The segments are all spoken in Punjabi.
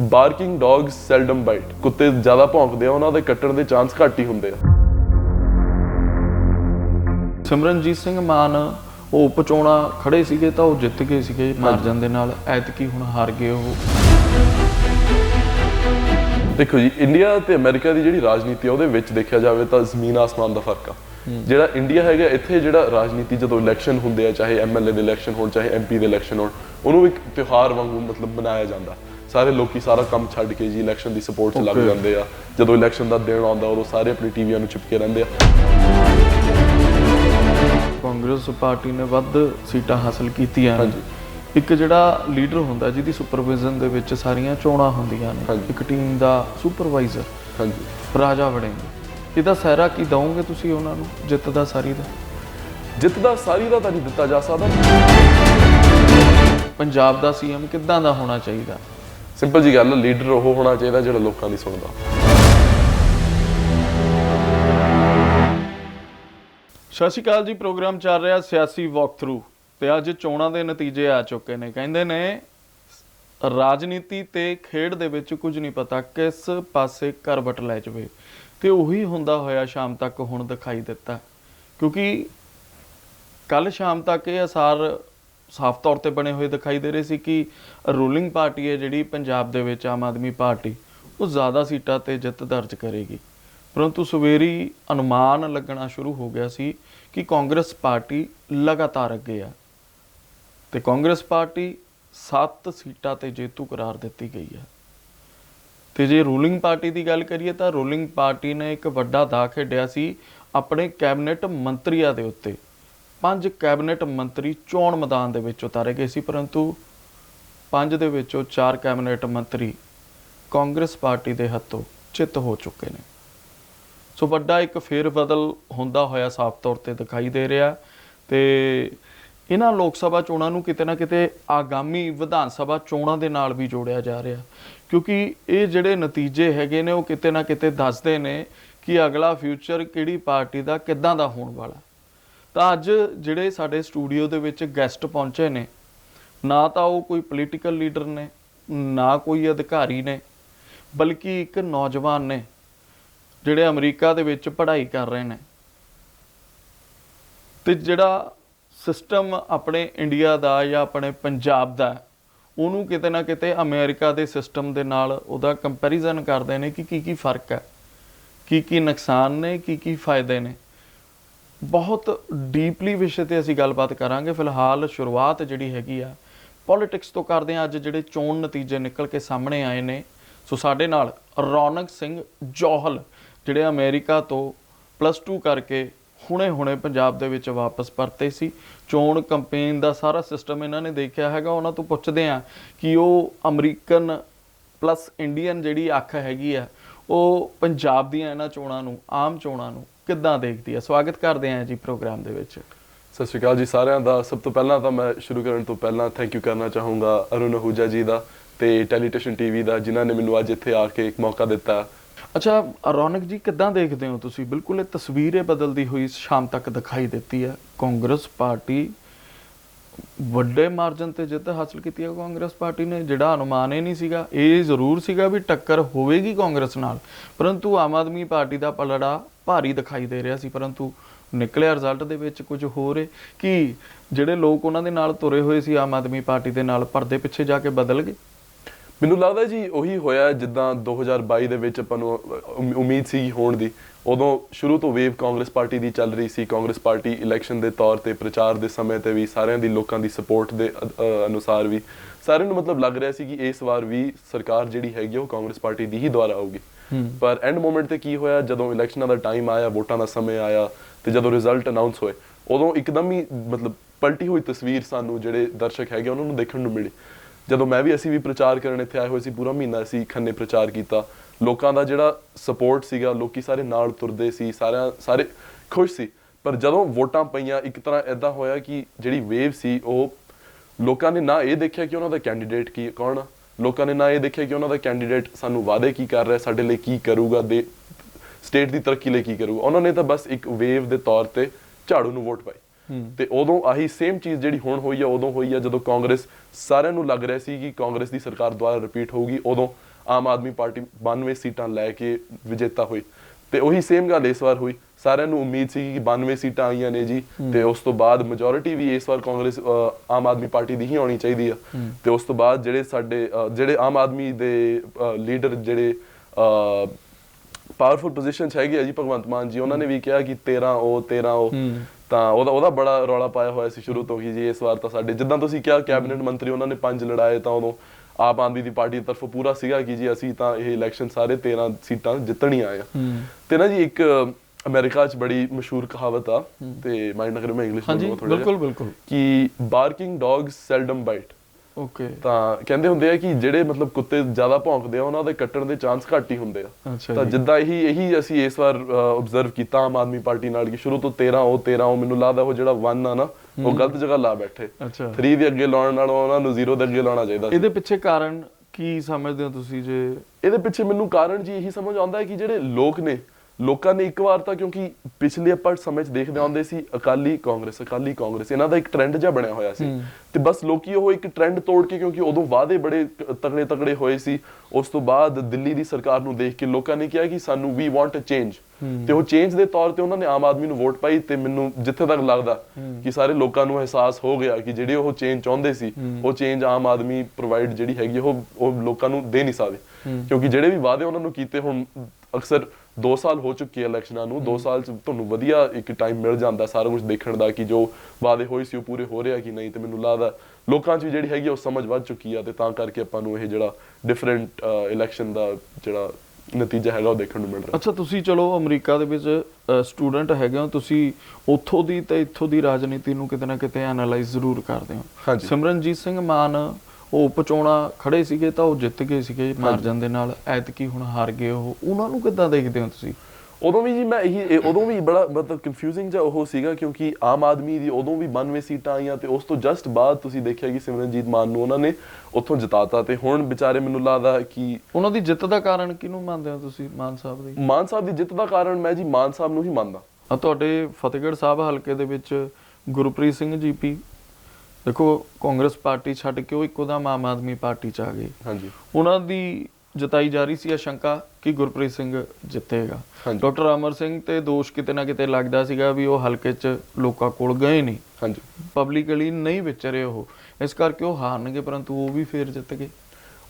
Barking dogs seldom bite. ਕੁੱਤੇ ਜ਼ਿਆਦਾ ਭੌਂਕਦੇ ਆ ਉਹਨਾਂ ਦੇ ਕੱਟਣ ਦੇ ਚਾਂਸ ਘੱਟ ਹੀ ਹੁੰਦੇ ਆ। ਸਿਮਰਨਜੀਤ ਸਿੰਘ ਮਾਨ ਉਹ ਪਚੋਣਾ ਖੜੇ ਸੀਗੇ ਤਾਂ ਉਹ ਜਿੱਤ ਗਏ ਸੀਗੇ ਮਾਰਜਨ ਦੇ ਨਾਲ। ਐਤਕੀ ਹੁਣ ਹਾਰ ਗਏ ਉਹ। ਦੇਖੋ ਜੀ ਇੰਡੀਆ ਤੇ ਅਮਰੀਕਾ ਦੀ ਜਿਹੜੀ ਰਾਜਨੀਤੀ ਆ ਉਹਦੇ ਵਿੱਚ ਦੇਖਿਆ ਜਾਵੇ ਤਾਂ ਜ਼ਮੀਨ ਆਸਮਾਨ ਦਾ ਫ਼ਰਕ ਆ। ਜਿਹੜਾ ਇੰਡੀਆ ਹੈਗਾ ਇੱਥੇ ਜਿਹੜਾ ਰਾਜਨੀਤੀ ਜਦੋਂ ਇਲੈਕਸ਼ਨ ਹੁੰਦੇ ਆ ਚਾਹੇ ਐਮਐਲਏ ਦੇ ਇਲੈਕਸ਼ਨ ਹੋਣ ਚਾਹੇ ਐਮਪੀ ਦੇ ਇਲੈਕਸ਼ਨ ਹੋਣ ਉਹਨੂੰ ਇੱਕ ਤਿਉਹਾਰ ਵਾਂਗੂ ਮਤਲਬ ਮਨਾਇਆ ਜਾਂਦਾ। ਸਾਰੇ ਲੋਕੀ ਸਾਰਾ ਕੰਮ ਛੱਡ ਕੇ ਜੀ ਇਲੈਕਸ਼ਨ ਦੀ ਸਪੋਰਟ 'ਚ ਲੱਗ. ਜਾਂਦੇ ਆ। ਜਦੋਂ ਇਲੈਕਸ਼ਨ ਦਾ ਦਿਨ ਆਉਂਦਾ ਉਦੋਂ ਸਾਰੇ ਆਪਣੀ ਟੀਵੀਆਂ ਨੂੰ ਚਿਪਕੇ ਰਹਿੰਦੇ ਆ। ਕਾਂਗਰਸ ਪਾਰਟੀ ਨੇ ਵੱਧ ਸੀਟਾਂ ਹਾਸਲ ਕੀਤੀਆਂ। ਹਾਂਜੀ। ਇੱਕ ਜਿਹੜਾ ਲੀਡਰ ਹੁੰਦਾ ਜਿਹਦੀ ਸੁਪਰਵਿਜ਼ਨ ਦੇ ਵਿੱਚ ਸਾਰੀਆਂ ਚੋਣਾਂ ਹੁੰਦੀਆਂ ਨੇ। ਇੱਕ ਟੀਮ ਦਾ ਸੁਪਰਵਾਈਜ਼ਰ ਹਾਂਜੀ। ਰਾਜਾ ਵੜਿੰਗ। ਇਹਦਾ ਸਹਿਰਾ ਕੀ ਦਵੋਗੇ ਤੁਸੀਂ ਉਹਨਾਂ ਨੂੰ ਜਿੱਤ ਦਾ ਸਾਰੀ ਦਾ? ਜਿੱਤ ਦਾ ਸਾਰੀ ਦਾ ਤਾਂ ਨਹੀਂ ਦਿੱਤਾ ਜਾ ਸਕਦਾ। ਪੰਜਾਬ ਦਾ ਸੀਐਮ ਕਿੱਦਾਂ ਦਾ ਹੋਣਾ ਚਾਹੀਦਾ? ਸਿੰਪਲ ਜੀ ਗੱਲ ਲੀਡਰ ਉਹ ਹੋਣਾ ਚਾਹੀਦਾ ਜਿਹੜਾ ਲੋਕਾਂ ਦੀ ਸੁਣਦਾ। ਸਤਿ ਸ਼੍ਰੀ ਅਕਾਲ ਜੀ, ਪ੍ਰੋਗਰਾਮ ਚੱਲ ਰਿਹਾ ਸਿਆਸੀ ਵਾਕ ਥਰੂ ਤੇ ਅੱਜ ਚੋਣਾਂ ਦੇ ਨਤੀਜੇ ਆ ਚੁੱਕੇ ਨੇ। ਕਹਿੰਦੇ ਨੇ, ਰਾਜਨੀਤੀ ਤੇ ਖੇਡ ਦੇ ਵਿੱਚ ਕੁਝ ਨਹੀਂ ਪਤਾ ਕਿਸ ਪਾਸੇ ਕਰਵਟ ਲੈ ਜਾਵੇ। ਤੇ ਉਹੀ ਹੁੰਦਾ ਹੋਇਆ ਸ਼ਾਮ ਤੱਕ ਹੁਣ ਦਿਖਾਈ ਦਿੱਤਾ। ਕਿਉਂਕਿ ਕੱਲ ਸ਼ਾਮ ਤੱਕ ਇਹ ਅਸਾਰ ਸਾਫ਼ ਤੌਰ ਤੇ ਬਣੇ ਹੋਏ ਦਿਖਾਈ ਦੇ ਰਹੇ ਸੀ ਕਿ ਰੂਲਿੰਗ ਪਾਰਟੀ ਹੈ ਜਿਹੜੀ ਪੰਜਾਬ ਦੇ ਵਿੱਚ ਆਮ ਆਦਮੀ ਪਾਰਟੀ, ਉਹ ਜ਼ਿਆਦਾ ਸੀਟਾਂ ਤੇ ਜਿੱਤ ਦਰਜ ਕਰੇਗੀ। ਪਰੰਤੂ ਸਵੇਰੀ ਅਨੁਮਾਨ ਲੱਗਣਾ ਸ਼ੁਰੂ ਹੋ ਗਿਆ ਸੀ ਕਿ ਕਾਂਗਰਸ ਪਾਰਟੀ ਲਗਾਤਾਰ ਅੱਗੇ ਆ ਤੇ ਕਾਂਗਰਸ ਪਾਰਟੀ 7 ਸੀਟਾਂ ਤੇ ਜੇਤੂ ਕਰਾਰ ਦਿੱਤੀ ਗਈ ਹੈ। ਤੇ ਜੇ ਰੂਲਿੰਗ ਪਾਰਟੀ ਦੀ ਗੱਲ ਕਰੀਏ ਤਾਂ ਰੂਲਿੰਗ ਪਾਰਟੀ ਨੇ ਇੱਕ ਵੱਡਾ ਦਾ ਖੇਡਿਆ ਸੀ ਆਪਣੇ ਕੈਬਨਿਟ ਮੰਤਰੀਆਂ ਦੇ ਉੱਤੇ। ਪੰਜ ਕੈਬਨਿਟ ਮੰਤਰੀ ਚੋਣ ਮੈਦਾਨ ਦੇ ਵਿੱਚ ਉਤਾਰੇ ਗਏ ਸੀ, ਪਰੰਤੂ ਪੰਜ ਦੇ ਵਿੱਚੋਂ ਚਾਰ ਕੈਬਨਿਟ ਮੰਤਰੀ ਕਾਂਗਰਸ ਪਾਰਟੀ ਦੇ ਹੱਥੋਂ ਚਿੱਤ ਹੋ ਚੁੱਕੇ ਨੇ। ਸੋ ਵੱਡਾ ਇੱਕ ਫੇਰ ਬਦਲ ਹੁੰਦਾ ਹੋਇਆ ਸਾਫ਼ ਤੌਰ ਤੇ ਦਿਖਾਈ ਦੇ ਰਿਹਾ ਤੇ ਇਹਨਾਂ ਲੋਕ ਸਭਾ ਚੋਣਾਂ ਨੂੰ ਕਿਤੇ ਨਾ ਕਿਤੇ ਆਗਾਮੀ ਵਿਧਾਨ ਸਭਾ ਚੋਣਾਂ ਦੇ ਨਾਲ ਵੀ ਜੋੜਿਆ ਜਾ ਰਿਹਾ, ਕਿਉਂਕਿ ਇਹ ਜਿਹੜੇ ਨਤੀਜੇ ਹੈਗੇ ਨੇ ਉਹ ਕਿਤੇ ਨਾ ਕਿਤੇ ਦੱਸਦੇ ਨੇ ਕਿ ਅਗਲਾ ਫਿਊਚਰ ਕਿਹੜੀ ਪਾਰਟੀ ਦਾ ਕਿੱਦਾਂ ਦਾ ਹੋਣ ਵਾਲਾ। ਤਾਂ ਅੱਜ ਜਿਹੜੇ ਸਾਡੇ ਸਟੂਡੀਓ ਦੇ ਵਿੱਚ ਗੈਸਟ ਪਹੁੰਚੇ ਨੇ, ਨਾ ਤਾਂ ਉਹ ਕੋਈ ਪੋਲੀਟੀਕਲ ਲੀਡਰ ਨੇ, ਨਾ ਕੋਈ ਅਧਿਕਾਰੀ ਨੇ, ਬਲਕਿ ਇੱਕ ਨੌਜਵਾਨ ਨੇ, ਜਿਹੜੇ ਅਮਰੀਕਾ ਦੇ ਵਿੱਚ ਪੜ੍ਹਾਈ ਕਰ ਰਹੇ ਨੇ। ਤੇ ਜਿਹੜਾ ਸਿਸਟਮ ਆਪਣੇ ਇੰਡੀਆ ਦਾ ਜਾਂ ਆਪਣੇ ਪੰਜਾਬ ਦਾ, ਉਹਨੂੰ ਕਿਤੇ ਨਾ ਕਿਤੇ ਅਮਰੀਕਾ ਦੇ ਸਿਸਟਮ ਦੇ ਨਾਲ ਉਹਦਾ ਕੰਪੈਰੀਜ਼ਨ ਕਰਦੇ ਨੇ ਕਿ ਕੀ ਕੀ ਫ਼ਰਕ ਹੈ, ਕੀ ਕੀ ਨੁਕਸਾਨ ਨੇ, ਕੀ ਕੀ ਫਾਇਦੇ ਨੇ। ਬਹੁਤ ਡੀਪਲੀ ਵਿਸ਼ੇ ਤੇ ਅਸੀਂ ਗੱਲਬਾਤ ਕਰਾਂਗੇ। ਫਿਲਹਾਲ ਸ਼ੁਰੂਆਤ ਜਿਹੜੀ ਹੈਗੀ ਆ ਪੋਲਿਟਿਕਸ ਤੋਂ ਕਰਦੇ ਹਾਂ। ਅੱਜ ਜਿਹੜੇ ਚੋਣ ਨਤੀਜੇ ਨਿਕਲ ਕੇ ਸਾਹਮਣੇ ਆਏ ਨੇ। ਸੋ ਸਾਡੇ ਨਾਲ ਰੌਣਕ ਸਿੰਘ ਜੋਹਲ, ਜਿਹੜੇ ਅਮਰੀਕਾ ਤੋਂ ਪਲੱਸ 2 ਕਰਕੇ ਹੁਣੇ-ਹੁਣੇ ਪੰਜਾਬ ਦੇ ਵਿੱਚ ਵਾਪਸ ਪਰਤੇ ਸੀ। ਚੋਣ ਕੰਪੇਨ ਦਾ ਸਾਰਾ ਸਿਸਟਮ ਇਹਨਾਂ ਨੇ ਦੇਖਿਆ ਹੈਗਾ। ਉਹਨਾਂ ਤੋਂ ਪੁੱਛਦੇ ਆ ਕਿ ਉਹ ਅਮਰੀਕਨ ਪਲੱਸ ਇੰਡੀਅਨ ਜਿਹੜੀ ਅੱਖ ਹੈਗੀ ਆ, ਉਹ ਪੰਜਾਬ ਦੀਆਂ ਇਹਨਾਂ ਚੋਣਾਂ ਨੂੰ, ਆਮ ਚੋਣਾਂ ਨੂੰ ਕਿੱਦਾਂ ਦੇਖਦੀ ਹੈ ਸਵਾਗਤ ਕਰਦੇ ਆ ਜੀ ਪ੍ਰੋਗਰਾਮ ਦੇ ਵਿੱਚ। ਸਤਿ ਸ਼੍ਰੀ ਅਕਾਲ ਜੀ ਸਾਰਿਆਂ ਦਾ। ਸਭ ਤੋਂ ਪਹਿਲਾਂ ਤਾਂ ਮੈਂ ਸ਼ੁਰੂ ਕਰਨ ਤੋਂ ਪਹਿਲਾਂ ਥੈਂਕ ਯੂ ਕਰਨਾ ਚਾਹੂੰਗਾ ਅਰੁਣ ਅਹੂਜਾ ਜੀ ਦਾ ਤੇ ਟੈਲੀਟੇਸ਼ਨ ਟੀਵੀ ਦਾ ਜਿਨ੍ਹਾਂ ਨੇ ਮੈਨੂੰ ਅੱਜ ਇੱਥੇ ਆ ਕੇ ਇੱਕ ਮੌਕਾ ਦਿੱਤਾ। ਅੱਛਾ ਰੌਨਕ ਜੀ ਕਿੱਦਾਂ ਦੇਖਦੇ ਹੋ ਤੁਸੀਂ? ਬਿਲਕੁਲ ਇਹ ਤਸਵੀਰ ਇਹ ਬਦਲਦੀ ਹੋਈ ਸ਼ਾਮ ਤੱਕ ਦਿਖਾਈ ਦਿੱਤੀ ਹੈ। ਕਾਂਗਰਸ ਪਾਰਟੀ ਵੱਡੇ ਮਾਰਜਨ ਤੇ ਜਿੱਤ ਹਾਸਲ ਕੀਤੀ ਹੈ ਕਾਂਗਰਸ ਪਾਰਟੀ ਨੇ, ਜਿਹੜਾ ਅਨੁਮਾਨ ਹੀ ਨਹੀਂ ਸੀਗਾ। ਇਹ ਜ਼ਰੂਰ ਸੀਗਾ ਵੀ ਟੱਕਰ ਹੋਵੇਗੀ ਕਾਂਗਰਸ ਨਾਲ। ਪਰੰਤੂ ਆਮ ਆਦਮੀ ਪਾਰਟੀ ਦਾ ਪਲੜਾ ਭਾਰੀ ਦਿਖਾਈ ਦੇ ਰਿਹਾ ਸੀ, ਪਰੰਤੂ ਨਿਕਲਿਆ ਰਿਜ਼ਲਟ ਦੇ ਵਿੱਚ ਕੁਝ ਹੋਰ ਹੈ ਕਿ ਜਿਹੜੇ ਲੋਕ ਉਹਨਾਂ ਦੇ ਨਾਲ ਤੁਰੇ ਹੋਏ ਸੀ, ਆਮ ਆਦਮੀ ਪਾਰਟੀ ਦੇ ਨਾਲ ਪਰਦੇ ਪਿੱਛੇ ਜਾ ਕੇ ਬਦਲ ਗਏ? ਮੈਨੂੰ ਲੱਗਦਾ ਜੀ, ਉਹੀ ਹੋਇਆ ਜਿੱਦਾਂ 2022 ਦੇ ਵਿੱਚ ਆਪਾਂ ਨੂੰ ਉਮੀਦ ਸੀ ਹੋਣ ਦੀ। ਉਦੋਂ ਸ਼ੁਰੂ ਤੋਂ ਵੇਵ ਕਾਂਗਰਸ ਪਾਰਟੀ ਦੀ ਚੱਲ ਰਹੀ ਸੀ। ਕਾਂਗਰਸ ਪਾਰਟੀ ਇਲੈਕਸ਼ਨ ਦੇ ਤੌਰ ਤੇ ਪ੍ਰਚਾਰ ਦੇ ਸਮੇਂ ਤੇ ਵੀ ਸਾਰਿਆਂ ਦੀ ਲੋਕਾਂ ਦੀ ਸਪੋਰਟ ਦੇ ਅਨੁਸਾਰ ਵੀ ਸਾਰਿਆਂ ਨੂੰ ਮਤਲਬ ਲੱਗ ਰਿਹਾ ਸੀ ਕਿ ਇਸ ਵਾਰ ਵੀ ਸਰਕਾਰ ਜਿਹੜੀ ਹੈਗੀ ਉਹ ਕਾਂਗਰਸ ਪਾਰਟੀ ਦੀ ਹੀ ਦੁਆਰਾ ਆਊਗੀ। ਪਰ ਐਂਡ ਮੋਮੈਂਟ ਤੇ ਕੀ ਹੋਇਆ? ਜਦੋਂ ਇਲੈਕਸ਼ਨਾਂ ਦਾ ਟਾਈਮ ਆਇਆ ਵੋਟਾਂ ਦਾ ਸਮੇਂ ਆਇਆ ਤੇ ਜਦੋਂ ਰਿਜ਼ਲਟ ਅਨਾਉਂਸ ਹੋਏ ਉਦੋਂ ਇੱਕਦਮ ਹੀ ਮਤਲਬ ਪਲਟੀ ਹੋਈ ਤਸਵੀਰ ਸਾਨੂੰ ਜਿਹੜੇ ਦਰਸ਼ਕ ਹੈਗੇ ਉਹਨਾਂ ਨੂੰ ਦੇਖਣ ਨੂੰ ਮਿਲੀ। ਜਦੋਂ ਮੈਂ ਵੀ ਅਸੀਂ ਵੀ ਪ੍ਰਚਾਰ ਕਰਨ ਇੱਥੇ ਆਏ ਹੋਏ ਸੀ ਪੂਰਾ ਮਹੀਨਾ ਅਸੀਂ ਖੰਨੇ ਪ੍ਰਚਾਰ ਕੀਤਾ। ਲੋਕਾਂ ਦਾ ਜਿਹੜਾ ਸਪੋਰਟ ਸੀਗਾ ਲੋਕੀ ਸਾਰੇ ਨਾਲ ਤੁਰਦੇ ਸੀ ਸਾਰਿਆਂ ਸਾਰੇ ਖੁਸ਼ ਸੀ। ਪਰ ਜਦੋਂ ਵੋਟਾਂ ਪਈਆਂ ਇੱਕ ਤਰ੍ਹਾਂ ਐਦਾਂ ਹੋਇਆ ਕਿ ਜਿਹੜੀ ਵੇਵ ਸੀ ਉਹ ਲੋਕਾਂ ਨੇ ਨਾ ਇਹ ਦੇਖਿਆ ਕਿ ਉਹਨਾਂ ਦਾ ਕੈਂਡੀਡੇਟ ਕੀ ਕੌਣ ਆ? ਲੋਕਾਂ ਨੇ ਨਾ ਇਹ ਦੇਖਿਆ ਕਿ ਉਹਨਾਂ ਦਾ ਕੈਂਡੀਡੇਟ ਸਾਨੂੰ ਵਾਅਦੇ ਕੀ ਕਰ ਰਿਹਾ ਸਾਡੇ ਲਈ ਕੀ ਕਰੂਗਾ ਦੇ ਸਟੇਟ ਦੀ ਤਰੱਕੀ ਲਈ ਕੀ ਕਰੂਗਾ। ਉਹਨਾਂ ਨੇ ਤਾਂ ਬਸ ਇੱਕ ਵੇਵ ਦੇ ਤੌਰ ਤੇ ਝਾੜੂ ਨੂੰ ਵੋਟ ਪਾਈ। ਤੇ ਉਦੋਂ ਆਹੀ ਸੇਮ ਚੀਜ਼ ਜਿਹੜੀ ਹੁਣ ਹੋਈ ਆ ਉਦੋਂ ਹੋਈ ਆ ਜਦੋਂ ਕਾਂਗਰਸ ਸਾਰਿਆਂ ਨੂੰ ਲੱਗ ਰਿਹਾ ਸੀ ਕਿ ਕਾਂਗਰਸ ਦੀ ਸਰਕਾਰ ਦੁਆਰਾ ਰਿਪੀਟ ਹੋਊਗੀ ਉਦੋਂ ਆਮ ਆਦਮੀ ਪਾਰਟੀ 92 ਸੀਟਾਂ ਲੈ ਕੇ ਵਿਜੇਤਾ ਹੋਈ। ਤੇ ਉਹੀ ਸੇਮ ਗੱਲ ਇਸ ਵਾਰ ਹੋਈ। ਸਾਰਿਆਂ ਨੂੰ ਉਮੀਦ ਸੀ ਕਿ 92 ਸੀਟਾਂ ਆਈਆਂ ਨੇ ਜੀ। ਤੇ ਉਸ ਤੋਂ ਬਾਅਦ ਮੈਜੋਰਿਟੀ ਵੀ ਇਸ ਵਾਰ ਕਾਂਗਰਸ ਆਮ ਆਦਮੀ ਪਾਰਟੀ ਦੀ ਹੀ ਆਉਣੀ ਚਾਹੀਦੀ ਆ। ਤੇ ਉਸ ਤੋਂ ਬਾਅਦ ਜਿਹੜੇ ਸਾਡੇ ਜਿਹੜੇ ਆਮ ਆਦਮੀ ਦੇ ਲੀਡਰ ਜਿਹੜੇ ਪਾਵਰਫੁਲ ਪੋਜੀਸ਼ਨ 'ਚ ਹੈਗੇ ਆ ਜੀ ਭਗਵੰਤ ਮਾਨ ਜੀ ਉਹਨਾਂ ਨੇ ਵੀ ਕਿਹਾ ਕਿ 13 ਉਹ 13 ਉਹ। ਤਾਂ ਉਹਦਾ ਉਹਦਾ ਬੜਾ ਰੌਲਾ ਪਾਇਆ ਹੋਇਆ ਸੀ ਸ਼ੁਰੂ ਤੋਂ ਹੀ ਜੀ ਇਸ ਵਾਰ ਤਾਂ ਸਾਡੇ। ਜਿੱਦਾਂ ਤੁਸੀਂ ਕਿਹਾ ਕੈਬਨਿਟ ਮੰਤਰੀ ਉਹਨਾਂ ਨੇ ਪੰਜ ਲੜਾਏ ਤਾਂ ਉਦੋਂ। ਆਪ ਆਦਮੀ ਦੀ ਪਾਰਟੀ ਦੀ ਤਰਫੋਂ ਪੂਰਾ ਸੀਗਾ ਕਿ ਜੀ ਅਸੀਂ ਤਾਂ ਇਹ ਇਲੈਕਸ਼ਨ ਸਾਰੇ 13 ਸੀਟਾਂ ਜਿੱਤਣੀਆਂ ਆ। ਤੇ ਨਾ ਜੀ ਇੱਕ ਅਮਰੀਕਾ 'ਚ ਬੜੀ ਮਸ਼ਹੂਰ ਕਹਾਵਤ ਆ ਤੇ ਮਾਈਂਡ ਨਗਰ ਮੈਂ ਇੰਗਲਿਸ਼ ਬੋਲੂੰਗਾ ਥੋੜਾ ਬਿਲਕੁਲ ਬਿਲਕੁਲ। ਕਿ barking dogs seldom bite okay. ਤਾਂ ਕਹਿੰਦੇ ਹੁੰਦੇ ਆ ਕਿ ਜਿਹੜੇ ਮਤਲਬ ਕੁੱਤੇ ਜ਼ਿਆਦਾ ਭੌਂਕਦੇ ਆ ਉਹਨਾਂ ਦੇ ਕੱਟਣ ਦੇ ਚਾਂਸ ਘੱਟ ਹੀ ਹੁੰਦੇ ਆ। ਤਾਂ ਜਿੱਦਾਂ ਇਹੀ ਇਹੀ ਅਸੀਂ ਇਸ ਵਾਰ ਆਬਜ਼ਰਵ ਕੀਤਾ ਆਮ ਆਦਮੀ ਪਾਰਟੀ ਨਾਲ ਕਿ ਸ਼ੁਰੂ ਤੋਂ 13 ਉਹ 13 ਉਹ ਮੈਨੂੰ ਲੱਗਦਾ ਉਹ ਜਿਹੜਾ 1 ਆ ਨਾ ਉਹ ਗਲਤ ਜਗ੍ਹਾ ਲਾ ਬੈਠੇ। ਅੱਛਾ। 3 ਦੇ ਅੱਗੇ ਲਾਉਣ ਨਾਲੋਂ ਉਹਨਾਂ ਨੂੰ 0 ਦੇ ਅੱਗੇ ਲਾਉਣਾ ਚਾਹੀਦਾ ਸੀ। ਇਹਦੇ ਪਿੱਛੇ ਕਾਰਨ ਕੀ ਸਮਝਦੇ ਹੋ ਤੁਸੀਂ ਜੇ? ਇਹਦੇ ਪਿੱਛੇ ਮੈਨੂੰ ਕਾਰਨ ਜੀ ਇਹੀ ਸਮਝ ਆਉਂਦਾ ਹੈ ਕਿ ਜਿਹੜੇ ਲੋਕ ਨੇ ਲੋਕਾਂ ਨੇ ਇੱਕ ਵਾਰ ਤਾਂ ਕਿਉਂਕਿ ਪਿਛਲੇ ਆਪਾਂ ਸਮੇਂ 'ਚ ਦੇਖਦੇ ਆਉਂਦੇ ਸੀ ਅਕਾਲੀ ਕਾਂਗਰਸ ਅਕਾਲੀ ਕਾਂਗਰਸ ਇਹਨਾਂ ਦਾ ਇੱਕ ਟ੍ਰੈਂਡ ਜਿਹਾ ਬਣਿਆ ਹੋਇਆ ਸੀ। ਤੇ ਬਸ ਲੋਕੀ ਉਹ ਇੱਕ ਟ੍ਰੈਂਡ ਤੋੜ ਕੇ ਕਿਉਂਕਿ ਉਦੋਂ ਵਾਅਦੇ ਬੜੇ ਤਗੜੇ ਤਗੜੇ ਹੋਏ ਸੀ ਉਸ ਤੋਂ ਬਾਅਦ ਦਿੱਲੀ ਦੀ ਸਰਕਾਰ ਨੂੰ ਦੇਖ ਕੇ ਲੋਕਾਂ ਨੇ ਕਿਹਾ ਕਿ ਸਾਨੂੰ ਵੀ ਵਾਂਟ ਅ ਚੇਂਜ ਤੇ ਉਹ ਚੇਂਜ ਦੇ ਤੌਰ ਤੇ ਉਹਨਾਂ ਨੇ ਆਮ ਆਦਮੀ ਨੂੰ ਵੋਟ ਪਾਈ ਤੇ ਮੈਨੂੰ ਜਿੱਥੇ ਤੱਕ ਲੱਗਦਾ ਕਿ ਸਾਰੇ ਲੋਕਾਂ ਨੂੰ ਅਹਿਸਾਸ ਹੋ ਗਿਆ ਕਿ ਜਿਹੜੇ ਉਹ ਚੇਂਜ ਚਾਹੁੰਦੇ ਸੀ ਉਹ ਚੇਂਜ ਆਮ ਆਦਮੀ ਪ੍ਰੋਵਾਈਡ ਜਿਹੜੀ ਹੈਗੀ ਉਹ ਉਹ ਲੋਕਾਂ ਨੂੰ ਦੇ ਨਹੀਂ ਸਕਦੇ। ਕਿਉਂਕਿ ਜਿਹੜੇ ਵੀ ਵਾਅਦੇ ਉਹਨਾਂ ਨੂੰ ਕੀਤੇ ਹੁਣ ਅਕਸਰ 2 ਸਾਲ ਹੋ ਚੁੱਕੇ ਆ ਇਲੈਕਸ਼ਨਾਂ ਨੂੰ 2 ਸਾਲ ਚ ਤੁਹਾਨੂੰ ਵਧੀਆ ਇੱਕ ਟਾਈਮ ਮਿਲ ਜਾਂਦਾ ਸਾਰਾ ਕੁਝ ਦੇਖਣ ਦਾ ਕਿ ਜੋ ਵਾਅਦੇ ਹੋਏ ਸੀ ਉਹ ਪੂਰੇ ਹੋ ਰਹੇ ਕਿ ਨਹੀਂ ਤੇ ਮੈਨੂੰ ਲੱਗਦਾ ਲੋਕਾਂ 'ਚ ਜਿਹੜੀ ਹੈਗੀ ਉਹ ਸਮਝ ਵੱਧ ਚੁੱਕੀ ਆ ਤੇ ਤਾਂ ਕਰਕੇ ਆਪਾਂ ਨੂੰ ਇਹ ਜਿਹੜਾ ਡਿਫਰੈਂਟ ਇਲੈਕਸ਼ਨ ਦਾ ਜਿਹੜਾ ਨਤੀਜਾ ਹੈਗਾ ਉਹ ਦੇਖਣ ਨੂੰ ਮਿਲ ਰਿਹਾ। ਅੱਛਾ ਤੁਸੀਂ ਚਲੋ ਅਮਰੀਕਾ ਦੇ ਵਿੱਚ ਸਟੂਡੈਂਟ ਹੈਗੇ ਹੋ ਤੁਸੀਂ ਉੱਥੋਂ ਦੀ ਤੇ ਇੱਥੋਂ ਦੀ ਰਾਜਨੀਤੀ ਨੂੰ ਕਿਤੇ ਨਾ ਕਿਤੇ ਐਨਾਲਾਈਜ਼ ਜ਼ਰੂਰ ਕਰਦੇ ਹੋ। ਸਿਮਰਨਜੀਤ ਸਿੰਘ ਮਾਨ ਉਹ ਪਚੋਣਾ ਖੜੇ ਸੀਗੇ ਤਾਂ ਉਹ ਜਿੱਤ ਗਏ ਸੀਗੇ ਮਾਰਜਨ ਦੇ ਨਾਲ ਐਤਕੀ ਹੁਣ ਹਾਰ ਗਏ ਉਹ। ਉਹਨਾਂ ਨੂੰ ਕਿੱਦਾਂ ਦੇਖਦੇ ਹੋ ਤੁਸੀਂ? ਉਦੋਂ ਵੀ ਜੀ ਮੈਂ ਇਹੀ ਇਹ- ਉਦੋਂ ਵੀ ਬੜਾ ਮਤਲਬ ਕਨਫਿਊਜ਼ਿੰਗ ਜਿਹਾ ਉਹ ਸੀਗਾ ਕਿਉਂਕਿ ਆਮ ਆਦਮੀ ਦੀ ਉਦੋਂ ਵੀ 92 ਸੀਟਾਂ ਆਈਆਂ ਤੇ ਉਸ ਤੋਂ ਜਸਟ ਬਾਅਦ ਤੁਸੀਂ ਦੇਖਿਆ ਕਿ ਸਿਮਰਨਜੀਤ ਮਾਨ ਨੂੰ ਉਹਨਾਂ ਨੇ ਉੱਥੋਂ ਜਿਤਾਤਾ ਤੇ ਹੁਣ ਵਿਚਾਰੇ ਮੈਨੂੰ ਲੱਗਦਾ ਕਿ ਉਹਨਾਂ ਦੀ ਜਿੱਤ ਦਾ ਕਾਰਨ ਕਿਹਨੂੰ ਮੰਨਦੇ ਹੋ ਤੁਸੀਂ ਮਾਨ ਸਾਹਿਬ ਦੀ? ਮਾਨ ਸਾਹਿਬ ਦੀ ਜਿੱਤ ਦਾ ਕਾਰਨ ਮੈਂ ਜੀ ਮਾਨ ਸਾਹਿਬ ਨੂੰ ਹੀ ਮੰਨਦਾ। ਆ ਤੁਹਾਡੇ ਫਤਿਹਗੜ੍ਹ ਸਾਹਿਬ ਹਲਕੇ ਦੇ ਵਿੱਚ ਗੁਰਪ੍ਰੀਤ ਸਿੰਘ ਜੀਪੀ ਦੇਖੋ ਕਾਂਗਰਸ ਪਾਰਟੀ ਛੱਡ ਕੇ ਉਹ ਇੱਕੋ ਦਮ ਆਮ ਆਦਮੀ ਪਾਰਟੀ ਚ ਆ ਗਏ ਹਾਂਜੀ। ਉਹਨਾਂ ਦੀ ਜਤਾਈ ਜਾ ਰਹੀ ਸੀ ਆਸ਼ੰਕਾ ਕਿ ਗੁਰਪ੍ਰੀਤ ਸਿੰਘ ਜਿੱਤੇਗਾ। ਡਾਕਟਰ ਅਮਰ ਸਿੰਘ ਤੇ ਦੋਸ਼ ਕਿਤੇ ਨਾ ਕਿਤੇ ਲੱਗਦਾ ਸੀਗਾ ਵੀ ਉਹ ਹਲਕੇ 'ਚ ਲੋਕਾਂ ਕੋਲ ਗਏ ਨਹੀਂ। ਹਾਂਜੀ। ਪਬਲਿਕਲੀ ਨਹੀਂ ਵਿਚਰੇ ਉਹ। ਇਸ ਕਰਕੇ ਉਹ ਹਾਰਨਗੇ ਪਰੰਤੂ ਉਹ ਵੀ ਫੇਰ ਜਿੱਤ ਗਏ।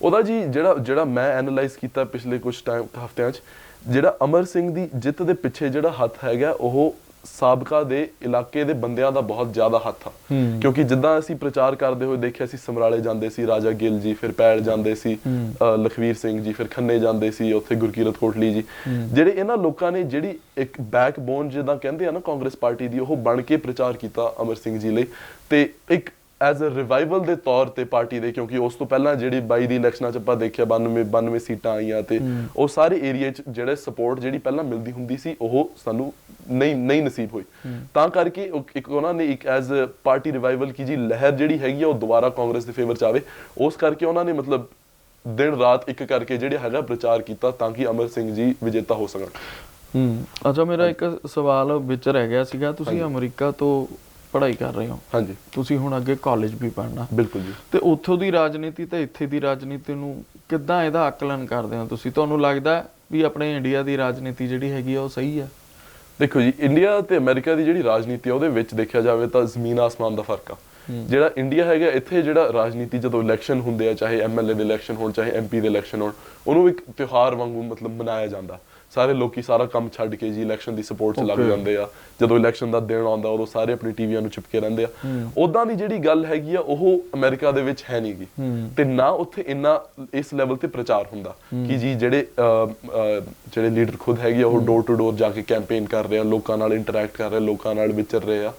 ਉਹਦਾ ਜੀ ਜਿਹੜਾ ਜਿਹੜਾ ਮੈਂ ਐਨਾਲਾਈਜ਼ ਕੀਤਾ ਪਿਛਲੇ ਕੁਝ ਟਾਈਮ ਹਫ਼ਤਿਆਂ 'ਚ ਜਿਹੜਾ ਅਮਰ ਸਿੰਘ ਦੀ ਜਿੱਤ ਦੇ ਪਿੱਛੇ ਜਿਹੜਾ ਹੱਥ ਹੈਗਾ ਉਹ ਸਾਬਕਾ ਦੇ ਇਲਾਕੇ ਦੇ ਬੰਦਿਆਂ ਦਾ ਬਹੁਤ ਜ਼ਿਆਦਾ ਹੱਥ ਆ। ਕਿਉਂਕਿ ਜਿੱਦਾਂ ਅਸੀਂ ਪ੍ਰਚਾਰ ਕਰਦੇ ਹੋਏ ਦੇਖਿਆ ਸੀ ਸਮਰਾਲੇ ਜਾਂਦੇ ਸੀ ਰਾਜਾ ਗਿੱਲ ਜੀ ਫਿਰ ਪੈਲ ਜਾਂਦੇ ਸੀ ਲਖਵੀਰ ਸਿੰਘ ਜੀ ਫਿਰ ਖੰਨੇ ਜਾਂਦੇ ਸੀ ਉੱਥੇ ਗੁਰਕੀਰਤ ਕੋਟਲੀ ਜੀ। ਜਿਹੜੇ ਇਹਨਾਂ ਲੋਕਾਂ ਨੇ ਜਿਹੜੀ ਇੱਕ ਬੈਕਬੋਨ ਜਿੱਦਾਂ ਕਹਿੰਦੇ ਆ ਨਾ ਕਾਂਗਰਸ ਪਾਰਟੀ ਦੀ ਉਹ ਬਣ ਕੇ ਪ੍ਰਚਾਰ ਕੀਤਾ ਅਮਰ ਸਿੰਘ ਜੀ ਲਈ। ਤੇ ਇੱਕ ਐਜ਼ ਅ ਰਿਵਾਈਵਲ ਦੇ ਤੌਰ ਤੇ ਪਾਰਟੀ ਦੇ ਕਿਉਂਕਿ ਉਸ ਤੋਂ ਪਹਿਲਾਂ ਜਿਹੜੀ 22 ਦੀ ਇਲੈਕਸ਼ਨਾਂ 'ਚ ਆਪਾਂ ਦੇਖਿਆ 92 92 ਸੀਟਾਂ ਆਈਆਂ ਤੇ ਉਹ ਸਾਰੇ ਏਰੀਆ 'ਚ ਜਿਹੜੇ ਸਪੋਰਟ ਜਿਹੜੀ ਪਹਿਲਾਂ ਮਿਲਦੀ ਹੁੰਦੀ ਸੀ ਉਹ ਸਾਨੂੰ ਨਹੀਂ ਨਹੀਂ ਨਸੀਬ ਹੋਈ। ਤਾਂ ਕਰਕੇ ਇੱਕ ਉਹਨਾਂ ਨੇ ਇੱਕ ਐਜ਼ ਅ ਪਾਰਟੀ ਰਿਵਾਈਵਲ ਕੀ ਜੀ ਲਹਿਰ ਜਿਹੜੀ ਹੈਗੀ ਆ ਉਹ ਦੁਬਾਰਾ ਕਾਂਗਰਸ ਦੇ ਫੇਵਰ 'ਚ ਆਵੇ। ਉਸ ਕਰਕੇ ਉਹਨਾਂ ਨੇ ਮਤਲਬ ਦਿਨ ਰਾਤ ਇੱਕ ਕਰਕੇ ਜਿਹੜੇ ਹੈਗਾ ਪ੍ਰਚਾਰ ਕੀਤਾ ਤਾਂ ਕਿ ਅਮਰ ਸਿੰਘ ਜੀ ਵਿਜੇਤਾ ਹੋ ਸਕਣ। ਹੂੰ। ਅੱਛਾ ਮੇਰਾ ਇੱਕ ਸਵਾਲ ਵਿੱਚ ਰਹਿ ਗਿਆ ਸੀਗਾ। ਤੁਸੀਂ ਅਮਰੀਕਾ ਤੋਂ ਪੜ੍ਹਾਈ ਕਰ ਰਹੇ ਹੋ। ਹਾਂਜੀ। ਤੁਸੀਂ ਹੁਣ ਅੱਗੇ ਕਾਲਜ ਵੀ ਪੜ੍ਹਨਾ। ਬਿਲਕੁਲ ਜੀ। ਤੇ ਉੱਥੋਂ ਦੀ ਰਾਜਨੀਤੀ ਤੇ ਇੱਥੇ ਦੀ ਰਾਜਨੀਤੀ ਨੂੰ ਕਿੱਦਾਂ ਇਹਦਾ ਆਕਲਨ ਕਰਦੇ ਹੋ ਤੁਸੀਂ? ਤੁਹਾਨੂੰ ਲੱਗਦਾ ਵੀ ਆਪਣੇ ਇੰਡੀਆ ਦੀ ਰਾਜਨੀਤੀ ਜਿਹੜੀ ਹੈਗੀ ਆ ਉਹ ਸਹੀ ਆ? ਦੇਖੋ ਜੀ ਇੰਡੀਆ ਤੇ ਅਮਰੀਕਾ ਦੀ ਜਿਹੜੀ ਰਾਜਨੀਤੀ ਆ ਉਹਦੇ ਵਿੱਚ ਦੇਖਿਆ ਜਾਵੇ ਤਾਂ ਜ਼ਮੀਨ ਆਸਮਾਨ ਦਾ ਫ਼ਰਕ ਆ। ਜਿਹੜਾ ਇੰਡੀਆ ਹੈਗਾ ਇੱਥੇ ਜਿਹੜਾ ਰਾਜਨੀਤੀ ਜਦੋਂ ਇਲੈਕਸ਼ਨ ਹੁੰਦੇ ਆ ਚਾਹੇ ਐਮਐਲਏ ਦੇ ਇਲੈਕਸ਼ਨ ਹੋਣ ਚਾਹੇ ਐਮਪੀ ਦੇ ਇਲੈਕਸ਼ਨ ਹੋਣ ਉਹਨੂੰ ਇੱਕ ਤਿਉਹਾਰ ਵਾਂਗੂ ਮਤਲਬ ਮਨਾਇਆ ਜਾਂਦਾ। ਸਾਰੇ ਲੋਕੀ ਸਾਰਾ ਕੰਮ ਛੱਡ ਕੇ ਜੀ ਇਲੈਕਸ਼ਨ ਦੀ ਸਪੋਰਟ 'ਚ ਲੱਗ. ਜਾਂਦੇ ਆ। ਜਦੋਂ ਇਲੈਕਸ਼ਨ ਦਾ ਦਿਨ ਆਉਂਦਾ ਉਦੋਂ ਸਾਰੇ ਆਪਣੀ ਟੀਵੀਆਂ ਨੂੰ ਚਿਪਕੇ ਰਹਿੰਦੇ ਆ। ਉਦਾਂ ਦੀ ਜਿਹੜੀ ਗੱਲ ਹੈਗੀ ਆ ਉਹ ਅਮਰੀਕਾ ਦੇ ਵਿੱਚ ਹੈ ਨਹੀਂਗੀ ਤੇ ਨਾ ਉੱਥੇ ਇੰਨਾ ਇਸ ਲੈਵਲ ਤੇ ਪ੍ਰਚਾਰ ਹੁੰਦਾ ਕਿ ਜੀ ਜਿਹੜੇ ਜਿਹੜੇ ਲੀਡਰ ਖੁਦ ਹੈਗੇ ਆ ਉਹ ਡੋਰ ਟੂ ਡੋਰ ਜਾ ਕੇ ਕੈਂਪੇਨ ਕਰ ਰਹੇ ਆ ਲੋਕਾਂ ਨਾਲ ਇੰਟਰੈਕਟ ਕਰ ਰਹੇ ਆ, ਲੋਕਾਂ ਨਾਲ ਵਿਚਰ ਰਹੇ ਆ।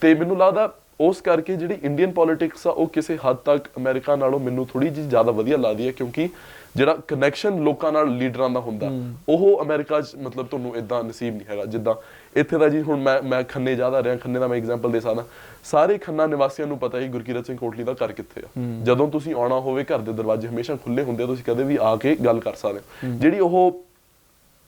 ਤੇ ਮੈਨੂੰ ਲੱਗਦਾ ਉਸ ਕਰਕੇ ਜਿਹੜੀ ਇੰਡੀਅਨ ਪੋਲਿਟਿਕਸ ਆ ਉਹ ਕਿਸੇ ਹੱਦ ਤੱਕ ਅਮਰੀਕਾ ਨਾਲੋਂ ਮੈਨੂੰ ਥੋੜੀ ਜਿਹੀ ਜ਼ਿਆਦਾ ਵਧੀਆ ਲੱਗਦੀ ਹੈ ਕਿਉਂਕਿ ਜਿਹੜਾ ਕਨੈਕਸ਼ਨ ਲੋਕਾਂ ਨਾਲ ਲੀਡਰਾਂ ਦਾ ਹੁੰਦਾ ਉਹ ਅਮਰੀਕਾ 'ਚ ਮਤਲਬ ਤੁਹਾਨੂੰ ਇਦਾਂ ਨਸੀਬ ਨਹੀਂ ਹੈਗਾ ਜਿੱਦਾਂ ਇੱਥੇ ਦਾ ਜੀ ਹੁਣ ਮੈਂ ਮੈਂ ਖੰਨੇ ਜ਼ਿਆਦਾ ਰਿਹਾ ਖੰਨੇ ਦਾ ਮੈਂ ਐਗਜ਼ਾਮਪਲ ਦੇ ਸਕਦਾ। ਸਾਰੇ ਖੰਨਾ ਨਿਵਾਸੀਆਂ ਨੂੰ ਪਤਾ ਹੀ ਗੁਰਕੀਰਤ ਸਿੰਘ ਕੋਟਲੀ ਦਾ ਘਰ ਕਿੱਥੇ ਆ। ਜਦੋਂ ਤੁਸੀਂ ਆਉਣਾ ਹੋਵੇ ਘਰ ਦੇ ਦਰਵਾਜ਼ੇ ਹਮੇਸ਼ਾ ਖੁੱਲੇ ਹੁੰਦੇ ਆ ਤੁਸੀਂ ਕਦੇ ਵੀ ਆ ਕੇ ਗੱਲ ਕਰ ਸਕਦੇ ਹੋ। ਜਿਹੜੀ ਉਹ